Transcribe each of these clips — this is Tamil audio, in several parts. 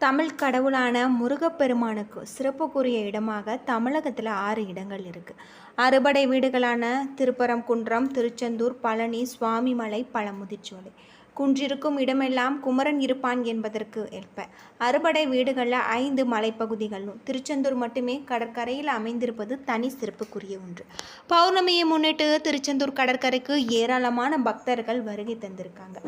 தமிழ் கடவுளான முருகப்பெருமானுக்கு சிறப்புக்குரிய இடமாக தமிழகத்தில் ஆறு இடங்கள் இருக்குது அறுபடை வீடுகளான திருப்பரங்குன்றம் திருச்செந்தூர் பழனி சுவாமிமலை பழமுதிர்ச்சோலை குன்றிருக்கும் இடமெல்லாம் குமரன் இருப்பான் என்பதற்கு ஏற்ப. அறுபடை வீடுகளில் ஐந்து மலைப்பகுதிகளும். திருச்செந்தூர் மட்டுமே கடற்கரையில் அமைந்திருப்பது தனி சிறப்புக்குரிய ஒன்று. பௌர்ணமியை முன்னிட்டு திருச்செந்தூர் கடற்கரைக்கு ஏராளமான பக்தர்கள் வருகை தந்திருக்காங்க.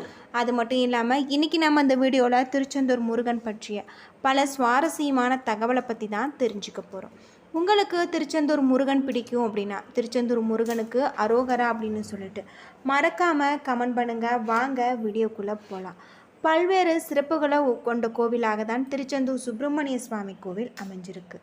அது மட்டும் இல்லாமல் இன்னைக்கு நம்ம இந்த வீடியோவில் திருச்செந்தூர் முருகன் பற்றிய பல சுவாரஸ்யமான தகவலை பற்றி தான் தெரிஞ்சுக்க போகிறோம் உங்களுக்கு திருச்செந்தூர் முருகன் பிடிக்கும் அப்படின்னா திருச்செந்தூர் முருகனுக்கு அரோகரா அப்படின்னு சொல்லிட்டு மறக்காமல் கமெண்ட் பண்ணுங்கள் வாங்க வீடியோக்குள்ளே போகலாம் பல்வேறு சிறப்புகளை கொண்ட கோவிலாக தான் திருச்செந்தூர் சுப்பிரமணிய சுவாமி கோவில் அமைஞ்சிருக்கு.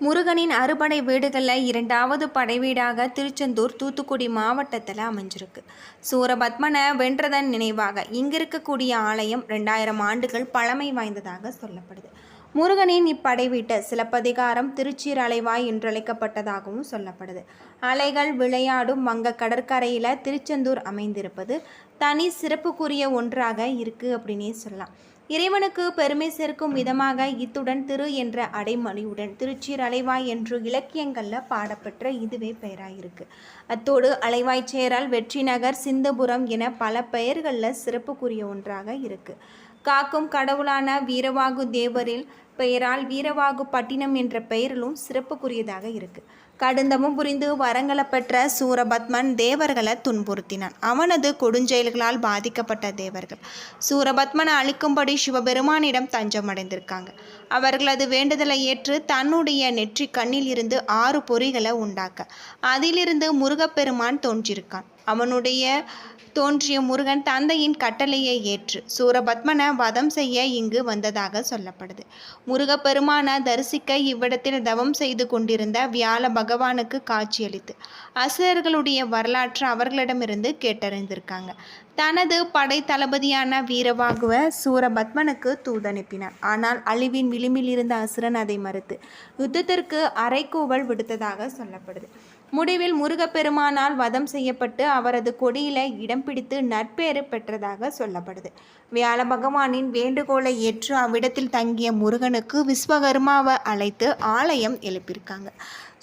முருகனின் அறுபடை வீடுகளில் இரண்டாவது படை வீடாக திருச்செந்தூர் தூத்துக்குடி மாவட்டத்தில் அமைஞ்சிருக்கு. சூரபத்மனை வென்றதன் நினைவாக இங்கு இருக்கக்கூடிய ஆலயம் ரெண்டாயிரம் ஆண்டுகள் பழமை வாய்ந்ததாக சொல்லப்படுது. முருகனின் இப்படைவீட்டு சிலப்பதிகாரம் திருச்சீர் அலைவாய் என்றழைக்கப்பட்டதாகவும் சொல்லப்படுது. அலைகள் விளையாடும் வங்க கடற்கரையில் திருச்செந்தூர் அமைந்திருப்பது தனி சிறப்புக்குரிய ஒன்றாக இருக்குது அப்படின்னே சொல்லலாம். இறைவனுக்கு பெருமை சேர்க்கும் விதமாக இத்துடன் திரு என்ற அடைமொழியுடன் திருச்சீர் அலைவாய் என்று இலக்கியங்களில் பாடப்பெற்ற இதுவே பெயராயிருக்கு. அத்தோடு அலைவாய் சேரால் வெற்றிநகர் சிந்தபுரம் என பல பெயர்களில் சிறப்புக்குரிய ஒன்றாக இருக்குது காக்கும் கடவுளான வீரவாகு தேவரில் பெயரால் வீரவாகு பட்டினம் என்ற பெயரிலும் சிறப்புக்குரியதாக இருக்கு. கடுந்தமும் புரிந்து வரங்களை பெற்ற சூரபத்மன் தேவர்களை துன்புறுத்தினான். அவனது கொடுஞ்செயல்களால் பாதிக்கப்பட்ட தேவர்கள். சூரபத்மனை அழிக்கும்படி சிவபெருமானிடம் தஞ்சம் அடைந்திருக்காங்க அவர்களது வேண்டுதலை ஏற்று தன்னுடைய நெற்றி கண்ணில் இருந்து ஆறு பொறிகளை உண்டாக்க. அதிலிருந்து முருகப்பெருமான் தோன்றியிருக்கான் அவனுடைய தோன்றிய முருகன் தந்தையின் கட்டளையை ஏற்று சூரபத்மனை வதம் செய்ய இங்கு வந்ததாக சொல்லப்படுது. முருகப்பெருமான தரிசிக்க இவ்விடத்தில் தவம் செய்து கொண்டிருந்த வியாழ பகவானுக்கு காட்சியளித்து அசுரர்களுடைய வரலாற்று அவர்களிடமிருந்து கேட்டறிந்திருக்காங்க. தனது படை தளபதியான வீரவாகுவ சூரபத்மனுக்கு தூதனுப்பினார். ஆனால் அழிவின் விளிம்பில் இருந்த அசுரன் அதை மறுத்து யுத்தத்திற்கு அரைக்கூவல் விடுத்ததாக சொல்லப்படுது. முடிவில் முருகப்பெருமானால் வதம் செய்யப்பட்டு அவரது கொடியில இடம் பிடித்து நட்பேறு பெற்றதாக சொல்லப்படுது. வியாழ பகவானின் வேண்டுகோளை ஏற்று அவ்விடத்தில் தங்கிய முருகனுக்கு விஸ்வகர்மாவை அழைத்து ஆலயம் எழுப்பியிருக்காங்க.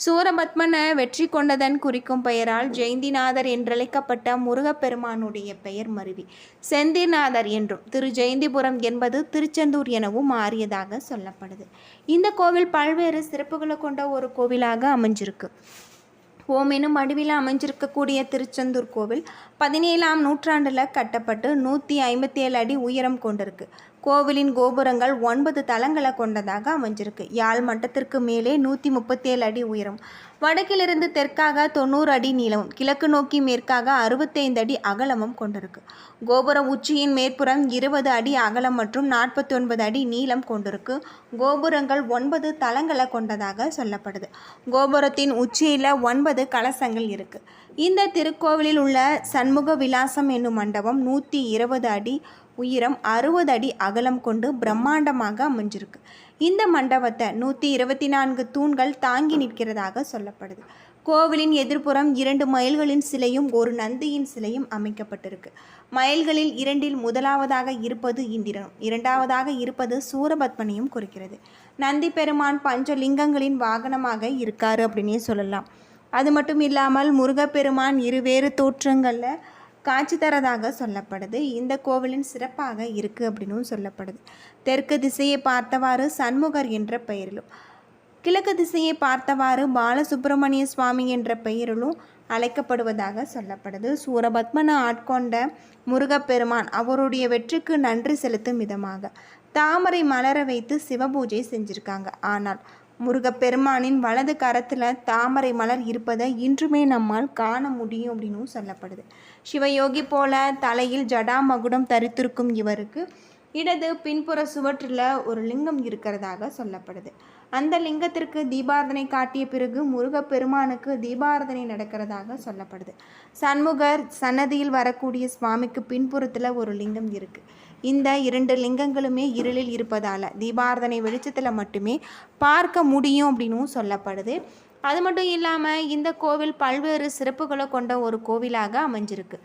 சூரபத்மனை வெற்றி கொண்டதன் குறிக்கும் பெயரால் ஜெயந்திநாதர் என்றழைக்கப்பட்ட முருகப்பெருமானுடைய பெயர் மருவி. செந்திநாதர் என்றும் திரு ஜெயந்திபுரம் என்பது திருச்செந்தூர் எனவும் மாறியதாக சொல்லப்படுது. இந்த கோவில் பல்வேறு சிறப்புகளை கொண்ட ஒரு கோவிலாக அமைஞ்சிருக்கு. ஓம் எனும் அடிவில் அமைஞ்சிருக்கக்கூடிய திருச்செந்தூர் கோவில் பதினேழாம் நூற்றாண்டில் கட்டப்பட்டு நூற்றி ஐம்பத்தி ஏழு அடி உயரம் கொண்டிருக்கு. கோவிலின் கோபுரங்கள் ஒன்பது தளங்களை கொண்டதாக அமைஞ்சிருக்கு. யாழ் மட்டத்திற்கு மேலே நூற்றி முப்பத்தேழு அடி உயரம். வடக்கிலிருந்து தெற்காக தொண்ணூறு அடி நீளமும் கிழக்கு நோக்கி மேற்காக அறுபத்தைந்து அடி அகலமும் கொண்டிருக்கு. கோபுர உச்சியின் மேற்புறம் இருபது அடி அகலம் மற்றும் நாற்பத்தி ஒன்பது அடி நீளம் கொண்டிருக்கு. கோபுரங்கள் ஒன்பது தளங்களை கொண்டதாக சொல்லப்படுது. கோபுரத்தின் உச்சியில் ஒன்பது கலசங்கள் இருக்குது இந்த திருக்கோவிலில் உள்ள சண்முக விலாசம் என்னும் மண்டபம் நூற்றி இருபது அடி உயரம் அறுபது அடி அகலம் கொண்டு பிரம்மாண்டமாக அமைஞ்சிருக்கு. இந்த மண்டபத்தை நூற்றி இருபத்தி நான்கு தூண்கள் தாங்கி நிற்கிறதாக சொல்லப்படுது. கோவிலின் எதிர்ப்புறம் இரண்டு மயில்களின் சிலையும் ஒரு நந்தியின் சிலையும் அமைக்கப்பட்டிருக்கு. மயில்களில் இரண்டில் முதலாவதாக இருப்பது இந்திரனும் இரண்டாவதாக இருப்பது சூரபத்மனையும் குறிக்கிறது. நந்தி பெருமான் பஞ்சலிங்கங்களின் வாகனமாக இருக்காரு அப்படின்னே சொல்லலாம். அது மட்டும் இல்லாமல் முருகப்பெருமான் இருவேறு தோற்றங்களில் காட்சி தரதாக சொல்லப்படுது. இந்த கோவிலின் சிறப்பாக இருக்குது அப்படின்னும் சொல்லப்படுது. தெற்கு திசையை பார்த்தவாறு சண்முகர் என்ற பெயரிலும் கிழக்கு திசையை பார்த்தவாறு பாலசுப்பிரமணிய சுவாமி என்ற பெயரிலும் அழைக்கப்படுவதாக சொல்லப்படுது. சூரபத்மனை ஆட்கொண்ட முருகப்பெருமான் அவருடைய வெற்றிக்கு நன்றி செலுத்தும் விதமாக தாமரை மலர வைத்து சிவபூஜை செஞ்சுருக்காங்க. ஆனால் முருகப்பெருமானின் வலது கரத்தில் தாமரை மலர் இருப்பதை இன்றுமே நம்மால் காண முடியும் அப்படின்னும் சொல்லப்படுது. சிவயோகி போல தலையில் ஜடாமகுடம் தரித்திருக்கும் இவருக்கு இடது பின்புற சுவற்றில் ஒரு லிங்கம் இருக்கிறதாக சொல்லப்படுது. அந்த லிங்கத்திற்கு தீபாரதனை காட்டிய பிறகு முருகப்பெருமானுக்கு தீபாரதனை நடக்கிறதாக சொல்லப்படுது. சண்முகர் சன்னதியில் வரக்கூடிய சுவாமிக்கு பின்புறத்தில் ஒரு லிங்கம் இருக்குது இந்த இரண்டு லிங்கங்களுமே இருளில் இருப்பதால் தீபாரதனை வெளிச்சத்தில் மட்டுமே பார்க்க முடியும் அப்படின்னும் சொல்லப்படுது. அது மட்டும் இல்லாமல் இந்த கோவில் பல்வேறு சிறப்புகளை கொண்ட ஒரு கோவிலாக அமைஞ்சிருக்கு.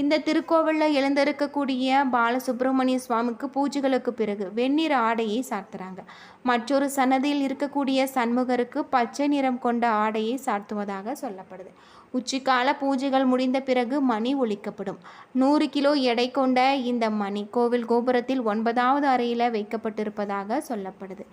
இந்த திருக்கோவிலில் எழுந்திருக்கக்கூடிய பாலசுப்பிரமணிய சுவாமிக்கு பூஜைகளுக்கு பிறகு வெண்ணிற ஆடையை சாத்துறாங்க. மற்றொரு சன்னதியில் இருக்கக்கூடிய சண்முகருக்கு பச்சை நிறம் கொண்ட ஆடையை சாத்துவதாக சொல்லப்படுது. உச்சிக்கால பூஜைகள் முடிந்த பிறகு மணி ஒழிக்கப்படும் நூறு கிலோ எடை கொண்ட இந்த மணி கோவில் கோபுரத்தில் ஒன்பதாவது அறையில் வைக்கப்பட்டிருப்பதாக சொல்லப்படுது.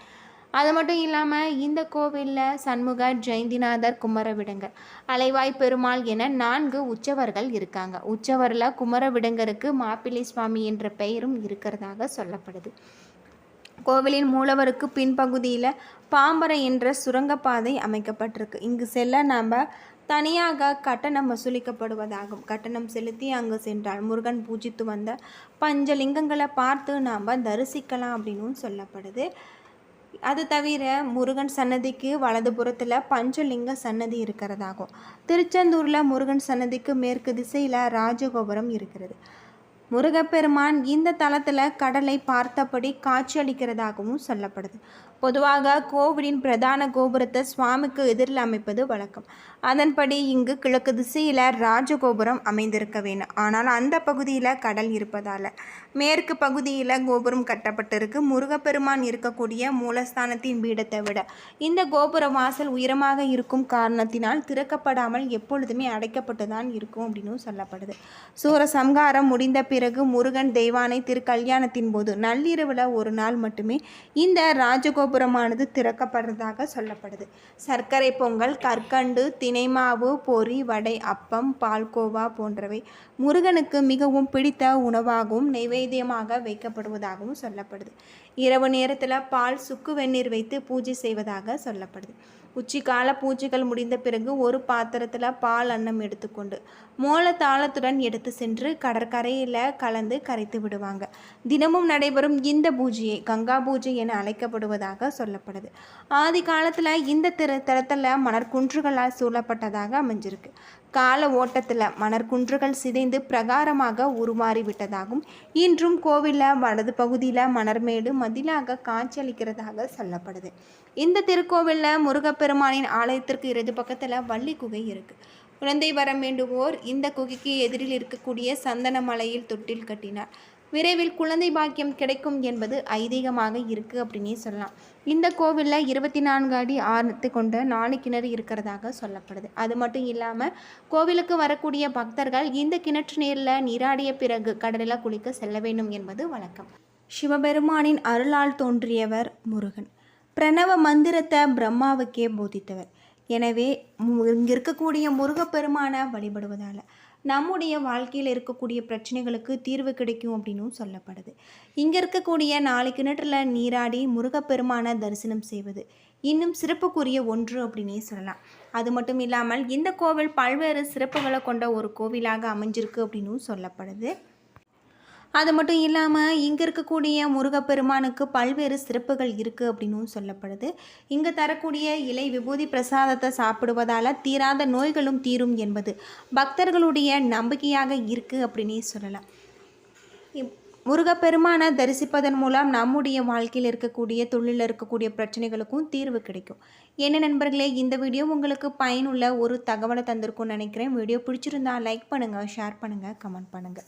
அது மட்டும் இல்லாமல் இந்த கோவிலில் சண்முக ஜெயந்திநாதர் குமரவிடங்கர் அலைவாய் பெருமாள் என நான்கு உற்சவர்கள் இருக்காங்க. உற்சவரில் குமரவிடங்கருக்கு மாப்பிள்ளை சுவாமி என்ற பெயரும் இருக்கிறதாக சொல்லப்படுது. கோவிலின் மூலவருக்கு பின்பகுதியில் பாம்பரை என்ற சுரங்கப்பாதை அமைக்கப்பட்டிருக்கு. இங்கு செல்ல நாம் தனியாக கட்டணம் வசூலிக்கப்படுவதாகும். கட்டணம் செலுத்தி அங்கு சென்றால் முருகன் பூஜித்து வந்த பஞ்சலிங்கங்களை பார்த்து நாம் தரிசிக்கலாம் அப்படின்னும் சொல்லப்படுது. அது தவிர முருகன் சன்னதிக்கு வலது புறத்தில் பஞ்சலிங்க சன்னதி இருக்கிறதாகும். திருச்செந்தூரில் முருகன் சன்னதிக்கு மேற்கு திசையில் ராஜகோபுரம் இருக்கிறது. முருகப்பெருமான் இந்த தளத்தில் கடலை பார்த்தபடி காட்சியளிக்கிறதாகவும் சொல்லப்படுது. பொதுவாக கோவிலின் பிரதான கோபுரத்தை சுவாமிக்கு எதிரில் அமைப்பது வழக்கம். அதன்படி இங்கு கிழக்கு திசையில் ராஜகோபுரம் அமைந்திருக்க வேண்டும். ஆனால் அந்த பகுதியில் கடல் இருப்பதால். மேற்கு பகுதியில் கோபுரம் கட்டப்பட்டிருக்கு. முருகப்பெருமான் இருக்கக்கூடிய மூலஸ்தானத்தின் பீடத்தை விட. இந்த கோபுர வாசல் உயரமாக இருக்கும் காரணத்தினால் திறக்கப்படாமல் எப்பொழுதுமே அடைக்கப்பட்டு தான் இருக்கும் அப்படின்னு சொல்லப்படுது. சூரசம்ஹாரம் முடிந்த பிறகு முருகன் தெய்வானை திருக்கல்யாணத்தின் போது நள்ளிரவில் ஒரு நாள் மட்டுமே இந்த கோபுரமானது திறக்கப்படுறதாக சொல்லப்படுது. சர்க்கரை பொங்கல் கற்கண்டு தினைமாவு பொரி வடை அப்பம் பால்கோவா போன்றவை முருகனுக்கு மிகவும் பிடித்த உணவாகவும் நைவேத்தியமாக வைக்கப்படுவதாகவும் சொல்லப்படுது. இரவு நேரத்தில் பால் சுக்கு வெந்நீர் வைத்து பூஜை செய்வதாக சொல்லப்படுது. உச்சிக்கால பூஜைகள் முடிந்த பிறகு ஒரு பாத்திரத்தில் பால் அன்னம் எடுத்துக்கொண்டு மோள தாளத்துடன் எடுத்து சென்று கடற்கரையில் கலந்து கரைத்து விடுவாங்க. தினமும் நடைபெறும் இந்த பூஜையை கங்கா பூஜை என அழைக்கப்படுவதாக சொல்லப்படுது. ஆதி காலத்தில் இந்த திரு தரத்தில் மணற்குன்றுகளால் சூழப்பட்டதாக அமைஞ்சிருக்கு. கால ஓட்டத்தில் மணற்குன்றுகள் சிதைந்து பிரகாரமாக உருமாறிவிட்டதாகவும் இன்றும் கோவிலில் வலது பகுதியில் மணர்மேடு மதிலாக காட்சியளிக்கிறதாக சொல்லப்படுது. இந்த திருக்கோவிலில் முருகப்பெருமானின் ஆலயத்திற்கு இடது பக்கத்தில் வள்ளி குகை இருக்குது குழந்தை வரம் வேண்டுவோர் இந்த குகைக்கு எதிரில் இருக்கக்கூடிய சந்தன மலையில் தொட்டில் கட்டினார். விரைவில் குழந்தை பாக்கியம் கிடைக்கும் என்பது ஐதீகமாக இருக்குது அப்படின்னே சொல்லலாம். இந்த கோவிலில் இருபத்தி நான்கு அடி ஆழத்தை கொண்ட நாலு கிணறு இருக்கிறதாக சொல்லப்படுது. அது மட்டும் இல்லாமல் கோவிலுக்கு வரக்கூடிய பக்தர்கள் இந்த கிணற்று நீரில் நீராடிய பிறகு கடலில் குளிக்க செல்ல வேண்டும் என்பது வழக்கம். சிவபெருமானின் அருளால் தோன்றியவர் முருகன். பிரணவ மந்திரத்தை பிரம்மாவுக்கே போதித்தவர். எனவே இங்கே இருக்கக்கூடிய முருகப்பெருமானை வழிபடுவதால் நம்முடைய வாழ்க்கையில் இருக்கக்கூடிய பிரச்சனைகளுக்கு தீர்வு கிடைக்கும் அப்படின்னும் சொல்லப்படுது. இங்கே இருக்கக்கூடிய நாலு கிணற்றில் நீராடி முருகப்பெருமானை தரிசனம் செய்வது இன்னும் சிறப்புக்குரிய ஒன்று அப்படின்னே சொல்லலாம். அது மட்டும் இல்லாமல் இந்த கோவில் பல்வேறு சிறப்புகளை கொண்ட ஒரு கோவிலாக அமைஞ்சிருக்கு அப்படின்னும் சொல்லப்படுது. அது மட்டும் இல்லாமல் இங்கே இருக்கக்கூடிய முருகப்பெருமானுக்கு பல்வேறு சிறப்புகள் இருக்குது அப்படின்னும் சொல்லப்படுது. இங்கே தரக்கூடிய இலை விபூதி பிரசாதத்தை சாப்பிடுவதால் தீராத நோய்களும் தீரும் என்பது பக்தர்களுடைய நம்பிக்கையாக இருக்குது அப்படின்னே சொல்லலாம். முருகப்பெருமானை தரிசிப்பதன் மூலம் நம்முடைய வாழ்க்கையில் இருக்கக்கூடிய தொழிலில் இருக்கக்கூடிய பிரச்சனைகளுக்கும் தீர்வு கிடைக்கும். என்ன நண்பர்களே இந்த வீடியோ உங்களுக்கு பயனுள்ள ஒரு தகவலை தந்திருக்கும்னு நினைக்கிறேன். வீடியோ பிடிச்சிருந்தா லைக் பண்ணுங்கள் ஷேர் பண்ணுங்கள் கமெண்ட் பண்ணுங்கள்